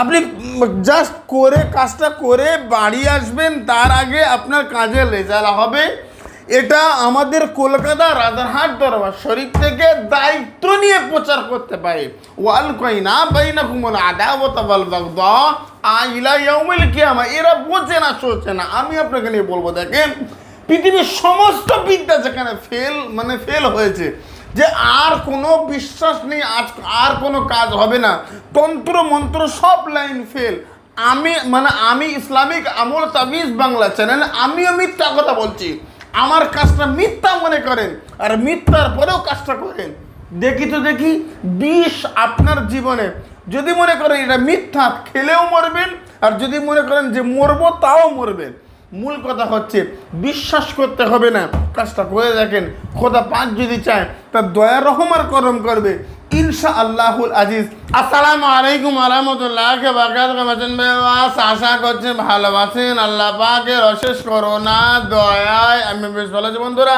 আপনি জাস্ট করে, কাজটা করে বাড়ি আসবেন, তার আগে আপনার কাজের রেজাল্ট হবে। এটা আমাদের কলকাতা রাজারহাট দরবার শরীফ থেকে দায়িত্ব নিয়ে প্রচার করতে পারে। ওয়াল কইনা বাইনা কুমল আদাওয়াত ওয়াল বাগদা। আইলা ইয়াউমিল কিয়ামা, এরা বোঝে না সোচে না। আমি আপনাকে নিয়ে বলব, দেখেন, পৃথিবীর সমস্ত বিদ্যা যেখানে ফেল মানে ফেল হয়েছে যে আর কোনো বিশ্বাস নেই, আজ আর কোনো কাজ হবে না। তন্ত্র, মন্ত্র সব লাইন ফেল। আমি মানে আমি ইসলামিক আমল তাবিজ বাংলা চ্যানেল, আমিও মিথ্যা কথা বলছি। আমার কাজটা মিথ্যা মনে করেন, আর মিথ্যার পরেও কাজটা করেন। দেখি তো দেখি, বিষ আপনার জীবনে। যদি মনে করেন এটা মিথ্যা, খেলেও মরবেন, আর যদি মনে করেন যে মরবো, তাও মরবেন। মূল কথা হচ্ছে, বিশ্বাস করতে হবে না। কাজটা করে দেখেন, খোদা পাঁচ যদি চায়, তার দয়া রহমার করম করবে। ইনশা আল্লাহুল আজিজ। আসসালামু আলাইকুম বেওয়াস আশা করছেন ভালোবাসেন। আল্লাহ পাকের অশেষ করোনা দয়ায় আমি বেশ ভালো আছি বন্ধুরা।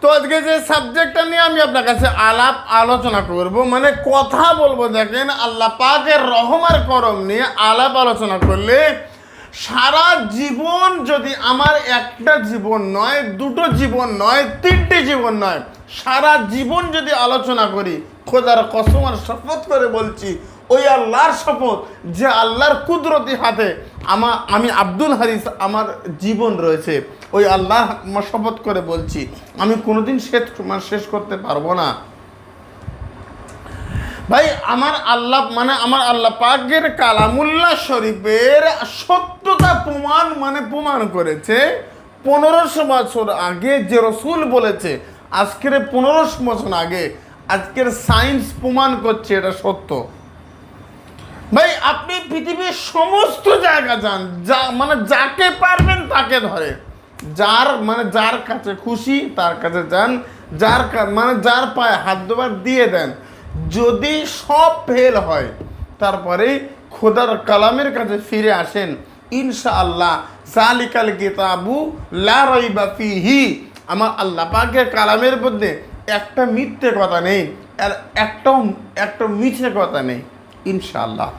তো আজকে যে সাবজেক্টটা নিয়ে আমি আপনার কাছে আলাপ আলোচনা করব মানে কথা বলব দেখেন, আল্লাহ পাকের রহমার করম নিয়ে আলাপ আলোচনা করলে সারা জীবন যদি আমার একটা জীবন নয়, দুটো জীবন নয়, তিনটে জীবন নয়, সারা জীবন যদি আলোচনা করি, খোদার কসম আর শপথ করে বলছি, ওই আল্লাহর শপথ, যে আল্লাহর কুদরতি হাতে আমার আমি আব্দুল হারিস আমার জীবন রয়েছে, ওই আল্লাহ শপথ করে বলছি, আমি কোনোদিন শেষ শেষ করতে পারব না। ভাই, আমার আল্লাহ মানে আমার আল্লাহ পাকের কালামুল্লাহ শরীফের সত্যতা প্রমাণ মানে প্রমাণ করেছে। পনেরোশো বছর আগে যে রসুল বলেছে, আজকের পনেরোশো বছর আগে আজকের সায়েন্স প্রমাণ করছে এটা সত্য। ভাই, আপনি পৃথিবীর সমস্ত জায়গা যান, যা মানে যাকে পারবেন তাকে ধরে। যার মানে যার কাছে খুশি তার কাছে যান, যার মানে যার পায়ে হাত দুবার দিয়ে দেন। যদি সব ফেল হয়, তারপরে খোদার কালামের কাছে ফিরে আসেন ইনশা আল্লাহ জালিকাল কিতাবু লা রাইবা ফিহি। আমার আল্লাহ পাকের কালামের মধ্যে একটা মিথ্যে কথা নেই, আর একটা মিথ্যে কথা নেই, ইনশাআল্লাহ।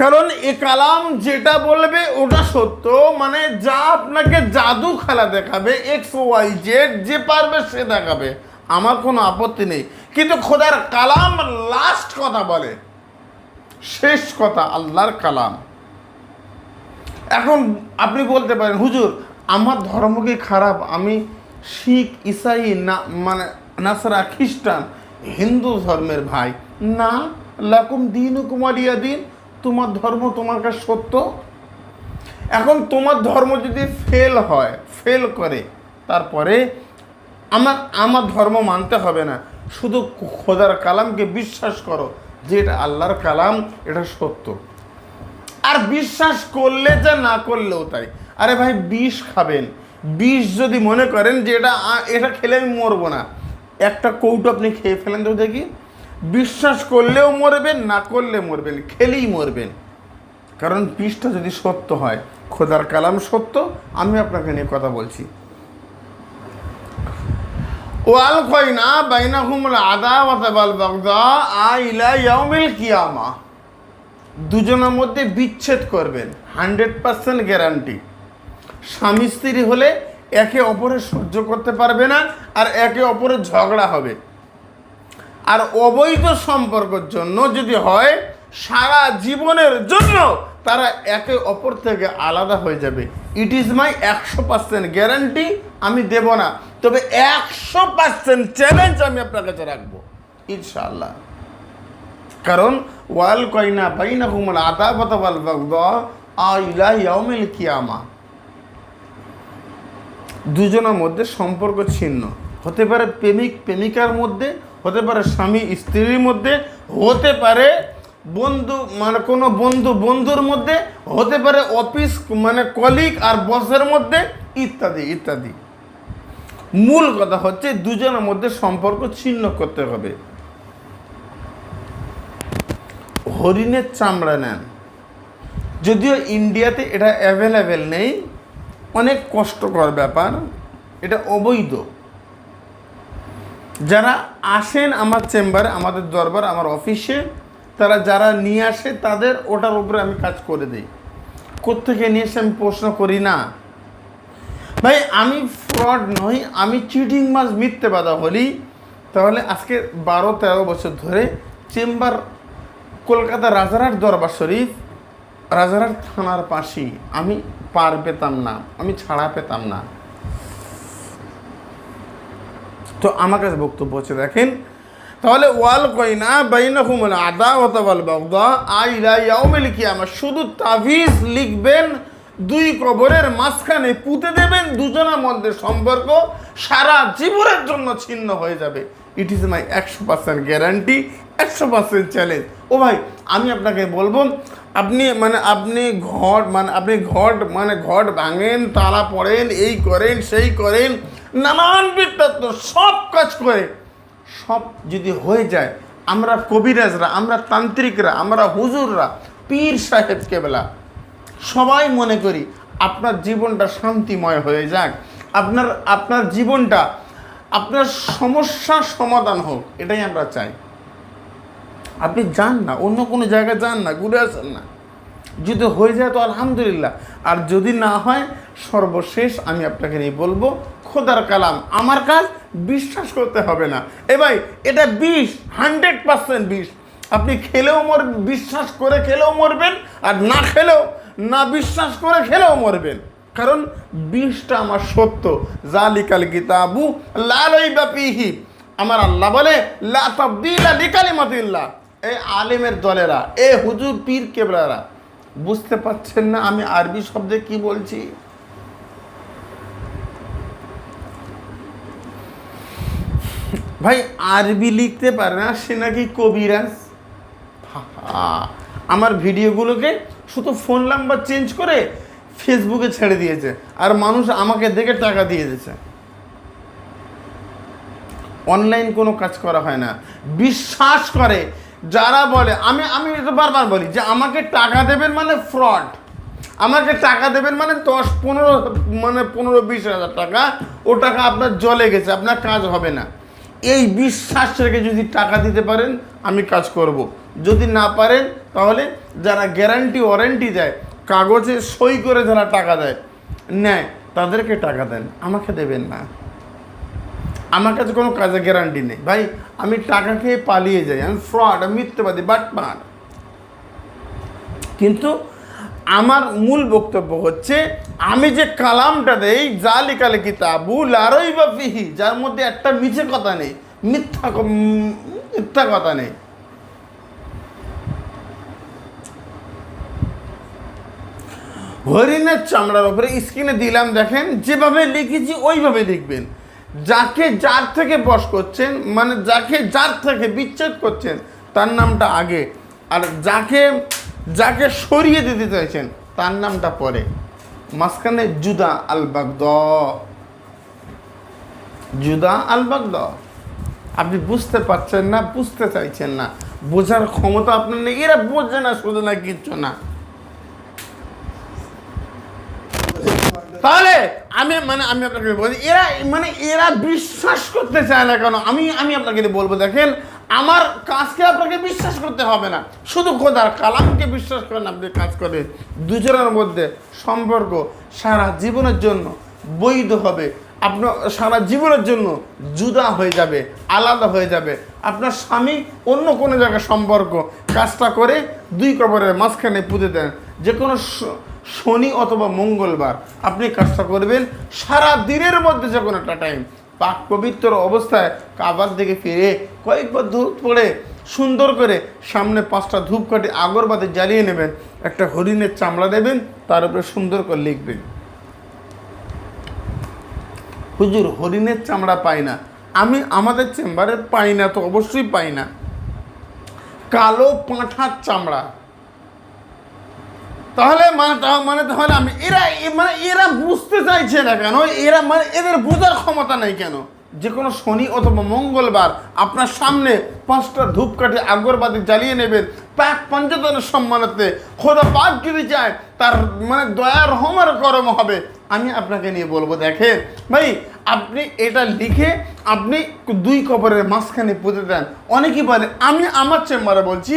কারণ এ কালাম যেটা বলবে, ওটা সত্য মানে যা আপনাকে জাদু খেলা দেখাবে এক্স ওয়াই জেড যে পারবে সে দেখাবে। আমার কোনো আপত্তি নেই। কিন্তু খোদার কালাম লাস্ট কথা বলে। শেষ কথা আল্লাহর কালাম। এখন আপনি বলতে পারেন, হুজুর, আমার ধর্ম কি খারাপ? আমি শিখ, ইসাই, না মানে নাসারা, খ্রিস্টান, হিন্দু ধর্মের ভাই। না, লাকুম দিন কুমারিয়া দিন। তোমার ধর্ম তোমার কাছে সত্য? এখন তোমার ধর্ম যদি ফেল হয় ফেল করে, তারপরে আমার আমার ধর্ম মানতে হবে না। শুধু খোদার কালামকে বিশ্বাস করো যে এটা আল্লাহর কালাম, এটা সত্য। আর বিশ্বাস করলে যা না করলেও তাই। আরে ভাই, বিষ খাবেন। বিষ যদি মনে করেন যে এটা এটা খেলে আমি মরবো না। একটা কৌটো আপনি খেয়ে ফেলেন তো দেখি। বিশ্বাস করলেও মরবেন, না করলে মরবেন, খেলেই মরবেন। কারণ বিষটা যদি সত্য হয়, খোদার কালাম সত্য, আমি আপনাকে নিয়ে কথা বলছি। ওয়াল কয়না বাইনাহুমুল আদাওয়াত ওয়াল বাগদা আইলা ইয়াউমিল কিয়ামা। দুজনের মধ্যে বিচ্ছেদ করবেন, হান্ড্রেড পার্সেন্ট গ্যারান্টি। স্বামী স্ত্রী হলে একে অপরের সহ্য করতে পারবে না আর একে অপরের ঝগড়া হবে। আর অবৈধ সম্পর্কের জন্য যদি হয়, সারা জীবনের জন্য তারা একে অপর থেকে আলাদা হয়ে যাবে। ইট ইজ মাই একশো পার্সেন্ট গ্যারান্টি আমি দেব না। তবে একশো পার্সেন্ট চ্যালেঞ্জ আমি আপনার কাছে রাখব। ইনশাআল্লাহ। কারণ, ওয়াল কয়না বাইনা ওয়াল বাগদা আইলা ইয়াউমিল কিয়ামা। দুজনের মধ্যে সম্পর্ক ছিন্ন। হতে পারে প্রেমিক, প্রেমিকার মধ্যে, হতে পারে স্বামী, স্ত্রীর মধ্যে, হতে পারে বন্ধু মানে কোনো বন্ধু, বন্ধুর মধ্যে, হতে পারে অফিস মানে কলিগ আর বসের মধ্যে, ইত্যাদি ইত্যাদি। মূল কথা হচ্ছে দুজনের মধ্যে সম্পর্ক ছিন্ন করতে হবে। হরিণের চামড়া নেন। যদিও ইন্ডিয়াতে এটা অ্যাভেলেবেল নেই, অনেক কষ্টকর ব্যাপার, এটা অবৈধ। যারা আসেন আমার চেম্বারে, আমাদের দরবার, আমার অফিসে, তারা যারা নিয়ে আসে, তাদের ওটার উপরে আমি কাজ করে দিই। কোত্থেকে নিয়ে এসে আমি প্রশ্ন করি না। ভাই, আমি ফ্রড নই, আমি চিটিং মাছ মিথ্যে বাদা বলি। তাহলে আজকে বারো, তেরো বছর ধরে চেম্বার কলকাতা রাজারহাট দরবার শরীফ, রাজারহাট থানার পাশেই। আমি পার পেতাম না, আমি ছাড়া পেতাম না। তো আমার কাছে বক্তব্য হচ্ছে, দেখেন, তাহলে ওয়াল কইনা বাইনাহুমুল আদা ওয়াতাওয়াল বাগদা, আইলা ইয়াউমিল কিয়ামা, শুধু তাবিজ লিখবেন দুই কবরের মাঝখানে পুঁতে দেবেন, দুজনের মধ্যে সম্পর্ক সারা জীবনের জন্য ছিন্ন হয়ে যাবে। ইট ইজ মাই একশো পার্সেন্ট গ্যারান্টি একশো পার্সেন্ট চ্যালেঞ্জ ও ভাই, আমি আপনাকে বলব, আপনি মানে আপনি ঘট মানে আপনি ঘট মানে ঘট ভাঙেন, তালা পড়েন, এই করেন, সেই করেন, নানান বৃত্তান্ত সব কাজ করে। সব যদি হয়ে যায়, আমরা কবিরাজরা, আমরা তান্ত্রিকরা, আমরা হুজুররা, পীর সাহেব কেবলা সবাই মনে করি আপনার জীবনটা শান্তিময় হয়ে যাক। আপনার আপনার জীবনটা, আপনার সমস্যার সমাধান হোক, এটাই আমরা চাই। আপনি যান না, অন্য কোনো জায়গায় যান না, ঘুরে আসেন না। যদি হয়ে যায় তো আলহামদুলিল্লাহ। আর যদি না হয়, সর্বশেষ আমি আপনাকে নিয়ে বলব, খোদার কালাম, আমার কাজ বিশ্বাস করতে হবে না। এ ভাই, এটা বিষ হান্ড্রেড পার্সেন্ট বিষ আপনি খেলেও মর, বিশ্বাস করে খেলেও মরবেন আর না খেলেও, না বিশ্বাস করে খেলেও মরবেন। কারণ বিষটা আমার সত্য। জালিকাল কিতাবু লালই বাপিহি আমার আল্লাহ বলে লিকালিমাতিল্লাহ। এই আলেমের দলেরা, এ হুজুর পীর কেবলারা, বুঝতে পারছেন না আমি আরবি শব্দে কি বলছি? ভাই, আরবি লিখতে পারে না, সে নাকি কবিরাজ। আমার ভিডিওগুলোকে শুধু ফোন নাম্বার চেঞ্জ করে ফেসবুকে ছেড়ে দিয়েছে। আর মানুষ আমাকে দেখে টাকা দিয়ে দিয়েছে। অনলাইন কোনো কাজ করা হয় না। বিশ্বাস করে, যারা বলে, আমি আমি এটা বারবার বলি যে আমাকে টাকা দেবেন মানে ফ্রড আমাকে টাকা দেবেন মানে দশ, পনেরো মানে পনেরো, বিশ হাজার টাকা। ও টাকা আপনার জলে গেছে, আপনার কাজ হবে না। এই বিশ্বাস রেখে যদি টাকা দিতে পারেন, আমি কাজ করব। যদি না পারেন, তাহলে যারা গ্যারান্টি ওয়ারেন্টি দেয়, কাগজে সই করে যারা টাকা দেয়, নেয়, তাদেরকে টাকা দেন, আমাকে দেবেন না। আমার কাছে কোনো কাজে গ্যারান্টি নেই। ভাই, আমি টাকা খেয়ে পালিয়ে যাই, আমি ফ্রড আমি মিথ্যেবাদী বাটপার কিন্তু আমার মূল বক্তব্য হচ্ছে, আমি যে কালামটা দেই যা জালিকালে কিতাবু লারই বা ফিহি, যার মধ্যে একটা মিছে কথা নেই, মিথ্যা মিথ্যা কথা নেই। হরিণের চামড়ার উপরে স্ক্রিনে দিলাম, দেখেন, যেভাবে লিখেছি ওইভাবে লিখবেন যাকে যার থেকে বস করছেন মানে যাকে যার থেকে বিচ্ছেদ করছেন, তার নামটা আগে। আর যাকে যাকে সরিয়ে দিতে চাইছেন, তার নামটা পরে। মাঝখানে জুদা আল বাগদ। জুদা আল বাগদ। আপনি বুঝতে পারছেন না, বুঝতে চাইছেন না। বোঝার ক্ষমতা আপনার নেই, এরা বোঝে না, শুধু না, কিচ্ছু না। তাহলে আমি মানে আমি আপনাকে বলছি এরা মানে এরা বিশ্বাস করতে চায় না কেন? আমি আমি আপনাকে বলব, দেখেন, আমার কাজকে আপনাকে বিশ্বাস করতে হবে না। শুধু খোদার কালামকে বিশ্বাস করেন, আপনি কাজ করে। দুজনের মধ্যে সম্পর্ক সারা জীবনের জন্য বৈধ হবে। আপনার সারা জীবনের জন্য জুদা হয়ে যাবে, আলাদা হয়ে যাবে। আপনার স্বামী অন্য কোনো জায়গায় সম্পর্ক, কাজটা করে দুই কবরের মাঝখানে পুঁতে দেন। যে কোনো শনি অথবা মঙ্গলবার। আপনি কাজটা করবেন সারা দিনের মধ্যে যখন একটা টাইম পাক পবিত্র অবস্থায় কাবার দিকে ফিরে কয়েকবার ধূপ পড়ে সুন্দর করে সামনে পাঁচটা ধূপকাঠি আগরবাতি জ্বালিয়ে নেবেন, একটা হরিণের চামড়া দেবেন, তার উপরে সুন্দর করে লিখবেন। হুজুর, হরিণের চামড়া পাই না। আমি আমাদের চেম্বারে পাই না, তো অবশ্যই পাই না। কালো পাঁঠার চামড়া। তাহলে মানে মানে তাহলে আমি এরা মানে এরা বুঝতে চাইছে না কেন? এরা মানে এদের বোঝার ক্ষমতা নেই কেন? যে কোনো শনি অথবা মঙ্গলবার আপনার সামনে পাঁচটা ধূপকাঠি আগরবাতি জ্বালিয়ে নেবেন পাক পঞ্চতনের সম্মানার্থে। খোদা পাক যদি চায়, তার মানে দয়া রহমার করম হবে। আমি আপনাকে নিয়ে বলব, দেখেন, ভাই, আপনি এটা লিখে আপনি দুই কবরের মাঝখানে পুঁতে দেন। অনেকেই বলে, আমি আমার চেম্বারে বলছি,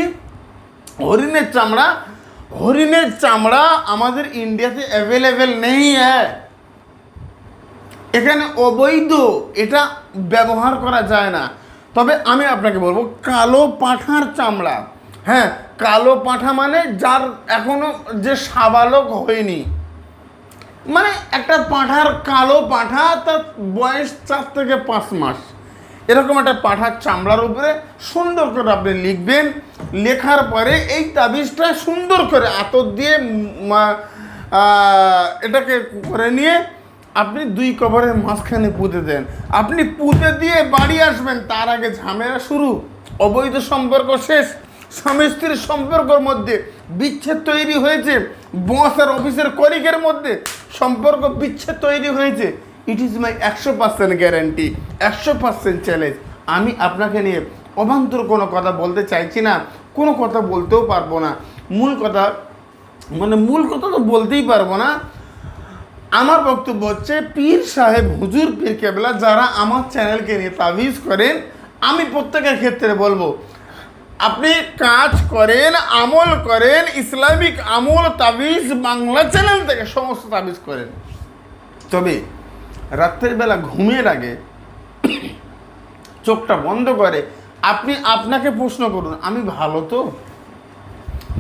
হরিণের চামড়া হরিণের চামড়া আমাদের ইন্ডিয়াতে অ্যাভেলেবেল নেই হ্যাঁ। এখানে অবৈধ, এটা ব্যবহার করা যায় না। তবে আমি আপনাকে বলব, কালো পাঁঠার চামড়া হ্যাঁ কালো পাঁঠা মানে যার এখনও যে সাবালক হয়নি। মানে একটা পাঁঠার কালো পাঁঠা, তার বয়স চার থেকে পাঁচ মাস। এরকম একটা পাঁঠার চামড়ার উপরে সুন্দর করে আপনি লিখবেন। লেখার পরে এই তাবিজটা সুন্দর করে আতর দিয়ে এটাকে করে নিয়ে আপনি দুই কভারের মাঝখানে পুঁতে দেন। আপনি পুঁতে দিয়ে বাড়ি আসবেন, তার আগে ঝামেলা শুরু। অবৈধ সম্পর্ক শেষ। স্বামী স্ত্রীর সম্পর্কর মধ্যে বিচ্ছেদ তৈরি হয়েছে। বস আর অফিসের কলিগের মধ্যে সম্পর্ক বিচ্ছেদ তৈরি হয়েছে। ইট ইজ মাই একশো পার্সেন্ট গ্যারান্টি একশো পার্সেন্ট চ্যালেঞ্জ আমি আপনাকে নিয়ে অবান্তর কোনো কথা বলতে চাইছি না, কোনো কথা বলতেও পারব না। মূল কথা মানে মূল কথা তো বলতেই পারব না। আমার বক্তব্য হচ্ছে, পীর সাহেব, হুজুর পীর কেবলা, যারা আমার চ্যানেলকে নিয়ে তাবিজ করেন, আমি প্রত্যেকের ক্ষেত্রে বলব, আপনি কাজ করেন, আমল করেন, ইসলামিক আমল, তাবিজ বাংলা চ্যানেল থেকে সমস্ত তাবিজ করেন। তবে রাত্রের বেলা ঘুমের আগে চোখটা বন্ধ করে আপনি আপনাকে প্রশ্ন করুন আমি ভালো তো?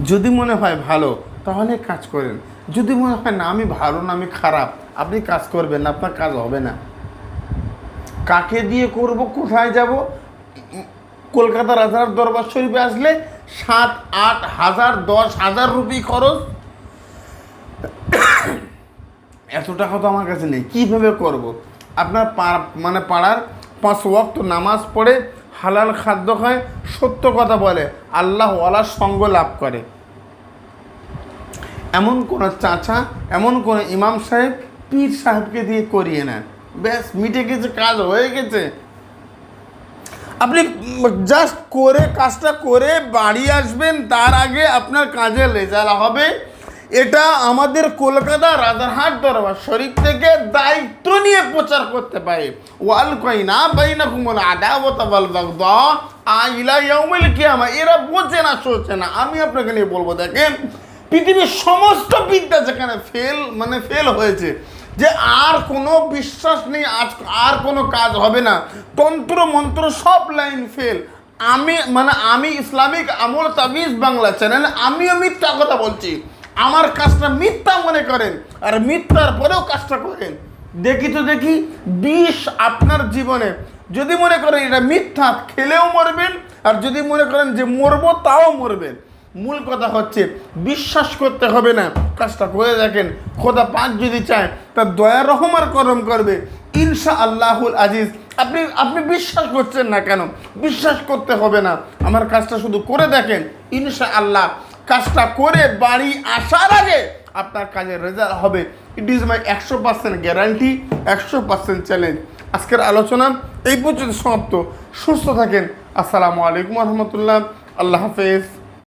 যদি মনে হয় ভালো তাহলে কাজ করেন। যদি মনে হয় না আমি ভালো না আমি খারাপ আপনি কাজ করবেন না আপনার কাজ হবে না। কাকে দিয়ে করব কোথায় যাব? উম, কলকাতা রাজার দরবার শরীফে আসলে সাত আট হাজার দশ হাজার রুপি খরচ এত টাকা তো আমার কাছে নেই, কীভাবে করব। আপনার পা- মানে পাড়ার পাঁচ ওয়াক্ত নামাজ পড়ে হালাল খাদ্য খায়, সত্য কথা বলে, আল্লাহ ওয়ালার সঙ্গ লাভ করে। এমন কোনো চাচা, এমন কোনো ইমাম সাহেব পীর সাহেবকে দিয়ে করিয়ে নেন। ব্যাস, মিটে গেছে, কাজ হয়ে গেছে। আপনি জাস্ট করে, কাজটা করে বাড়ি আসবেন, তার আগে আপনার কাজের রেজাল্ট হবে। এটা আমাদের কলকাতা রাজারহাট দরবার শরীফ থেকে দায়িত্ব নিয়ে প্রচার করতে পারে। ওয়াল কইনা বাইনা কুমল আদাওয়াত ওয়াল বাগদা। আইলা ইয়াউমিল এরা বোঝে না সোচে না। আমি আপনাকে নিয়ে বলব, দেখেন, পৃথিবীর সমস্ত বিদ্যা যেখানে ফেল মানে ফেল হয়েছে, যে আর কোনো বিশ্বাস নেই, আজ আর কোনো কাজ হবে না। তন্ত্র, মন্ত্র সব লাইন ফেল আমি মানে আমি ইসলামিক আমল তাবিজ বাংলা চ্যানেল আমিও মিথ্যা কথা বলছি। আমার কাজটা মিথ্যা মনে করেন আর মিথ্যার পরেও কাজটা করেন। দেখি তো দেখি, বিষ আপনার জীবনে। যদি মনে করেন এটা মিথ্যা, খেলেও মরবেন। আর যদি মনে করেন যে মরবো, তাও মরবেন। মূল কথা হচ্ছে, বিশ্বাস করতে হবে না। কাজটা করে দেখেন, খোদা পাঁচ যদি চায়, তার দয়া রহমার করম করবে। ইনশা আল্লাহুল আজিজ। আপনি আপনি বিশ্বাস করছেন না কেন? বিশ্বাস করতে হবে না। আমার কাজটা শুধু করে দেখেন ইনশা আল্লাহ কাজটা করে বাড়ি আসার আগে আপনার কাজের রেজাল্ট হবে। ইট ইজ মাই একশো পার্সেন্ট গ্যারান্টি একশো পার্সেন্ট চ্যালেঞ্জ আজকের আলোচনা এই পর্যন্ত সমাপ্ত। সুস্থ থাকেন। আসসালামু আলাইকুম রহমতুল্লাহ। আল্লাহ হাফেজ।